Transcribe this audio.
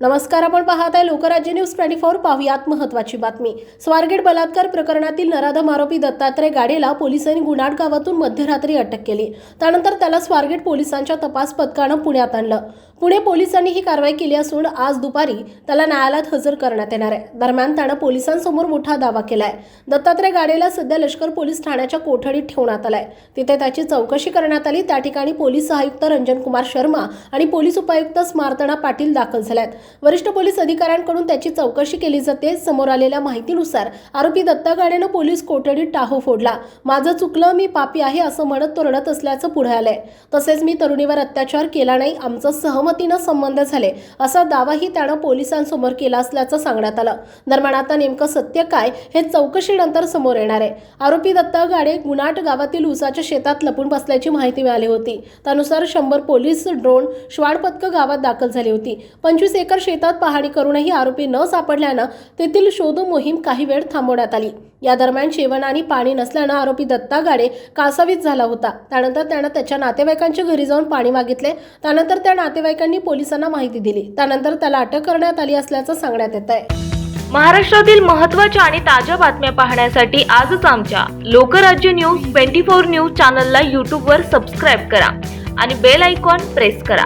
नमस्कार आपण पाहत आहे लोकराज्य न्यूज ट्वेंटी फोर. पाहुयात महत्वाची बातमी. स्वारगेट बलात्कार प्रकरणातील नराधम आरोपी दत्तात्रय गाडेला पोलिसांनी गुन्हाट गावातून मध्यरात्री अटक केली. त्यानंतर त्याला स्वारगेट पोलिसांच्या तपास पथकानं पुण्यात आणलं. पुणे पोलिसांनी ही कारवाई केली असून आज दुपारी त्याला न्यायालयात हजर करण्यात येणार आहे. दरम्यान त्यानं पोलिसांसमोर मोठा दावा केलाय. दत्तात्रय गाडेला सध्या लष्कर पोलीस ठाण्याच्या कोठडीत ठेवण्यात आलाय. तिथे त्याची चौकशी करण्यात आली. त्या ठिकाणी पोलीस आयुक्त रंजन कुमार शर्मा आणि पोलीस उपायुक्त स्मार्तना पाटील दाखल झाल्यात. वरिष्ठ पोलीस अधिकाऱ्यांकडून त्याची चौकशी केली जाते. समोर आलेल्या माहितीनुसार आरोपी दत्ता गाडेनं पोलीस कोठडीत टाहो फोडला. माझं चुकलं मी पापी आहे असं म्हणत तो रडत असल्याचं पुढे आलंय. तसेच मी तरुणीवर अत्याचार केला नाही आमचं सहमत सहमतीनं संबंध झाले. असा दावाही त्यानं पोलिसांसमोर केला असल्याचं सांगण्यात आलं. दरम्यान आता नेमकं सत्य काय हे चौकशीनंतर समोर येणार आहे. आरोपी दत्ता गाडे गुणाट गावातील उसाच्या शेतात लपून बसल्याची माहिती मिळाली होती. त्यानुसार शंभर पोलीस ड्रोन श्वान पथकं गावात दाखल झाली होती. पंचवीस एकर शेतात पाहणी करूनही आरोपी न सापडल्यानं तेथील शोध मोहीम काही वेळ थांबवण्यात आली. या दरम्यान जेवण आणि पाणी नसल्यानं आरोपी दत्ता गाडे कासावीत झाला होता. त्यानंतर त्यानं त्याच्या नातेवाईकांच्या घरी जाऊन पाणी मागितले. त्यानंतर त्या नातेवाईकांनी पोलिसांना माहिती दिली. त्यानंतर त्याला अटक करण्यात आली असल्याचं सांगण्यात येत आहे महाराष्ट्रातील महत्त्वाच्या आणि ताज्या बातम्या पाहण्यासाठी आजच आमच्या Lokrajya news twenty four news चॅनलला यूट्यूबवर सबस्क्राईब करा आणि बेल आयकॉन प्रेस करा.